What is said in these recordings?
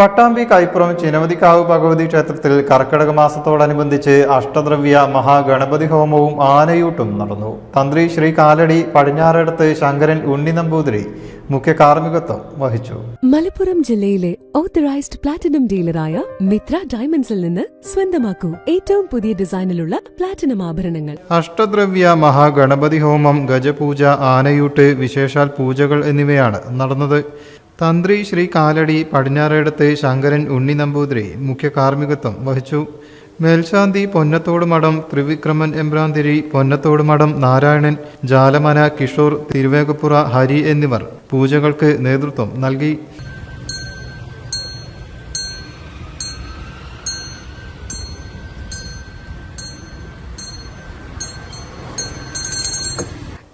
പട്ടാമ്പി കൈപ്പുറം ചിനവതിക്കാവ് ഭഗവതി ക്ഷേത്രത്തിൽ കർക്കിടക മാസത്തോടനുബന്ധിച്ച് അഷ്ടദ്രവ്യ മഹാഗണപതി ഹോമവും ആനയൂട്ടും നടന്നു. തന്ത്രി ശ്രീ കാലടി പടിഞ്ഞാറടത്ത് ശങ്കരൻ ഉണ്ണി നമ്പൂതിരി മുഖ്യ കാർമ്മികത്വം വഹിച്ചു. മലപ്പുറം ജില്ലയിലെ ഓത്തറൈസ്ഡ് പ്ലാറ്റിനം ഡീലറായ മിത്ര ഡയമണ്ട്സിൽ നിന്ന് സ്വന്തമാക്കൂ ഏറ്റവും പുതിയ ഡിസൈനിലുള്ള പ്ലാറ്റിനം ആഭരണങ്ങൾ. അഷ്ടദ്രവ്യ മഹാഗണപതി ഹോമം ഗജപൂജ ആനയൂട്ട് വിശേഷാൽ പൂജകൾ എന്നിവയാണ് നടന്നത്. തന്ത്രി ശ്രീ കാലടി പടിഞ്ഞാറേടത്ത് ശങ്കരൻ ഉണ്ണി നമ്പൂതിരി മുഖ്യ കാർമ്മികത്വം വഹിച്ചു. മേൽശാന്തി പൊന്നത്തോട് മഠം ത്രിവിക്രമൻ എമ്പ്രാന്തിരി പൊന്നത്തോട് മഠം നാരായണൻ ജാലമന കിഷോർ തിരുവേഗപ്പുറ ഹരി എന്നിവർ പൂജകൾക്ക് നേതൃത്വം നൽകി.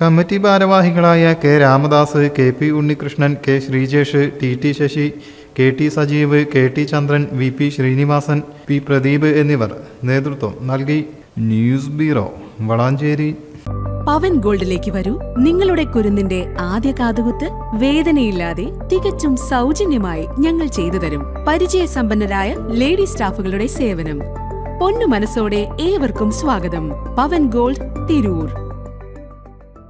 കമ്മിറ്റി ഭാരവാഹികളായ K Ramadas K P Unnikrishnan K Sreejesh T T Sasi K T Sajeev K T Chandran V P Srinivasan P Pradeep എന്നിവർ നേതൃത്വം നൽകി. News bureau Valanchery. പവൻ ഗോൾഡിലേക്ക് വരൂ. നിങ്ങളുടെ കുരുന്നിന്റെ ആദ്യ കാതുകുത്ത് വേദനയില്ലാതെ തികച്ചും സൗജന്യമായി ഞങ്ങൾ ചെയ്തു തരും. പരിചയസമ്പന്നരായ ലേഡി സ്റ്റാഫുകളുടെ സേവനം. പൊന്നു മനസ്സോടെ ഏവർക്കും സ്വാഗതം. Pavan gold Tirur.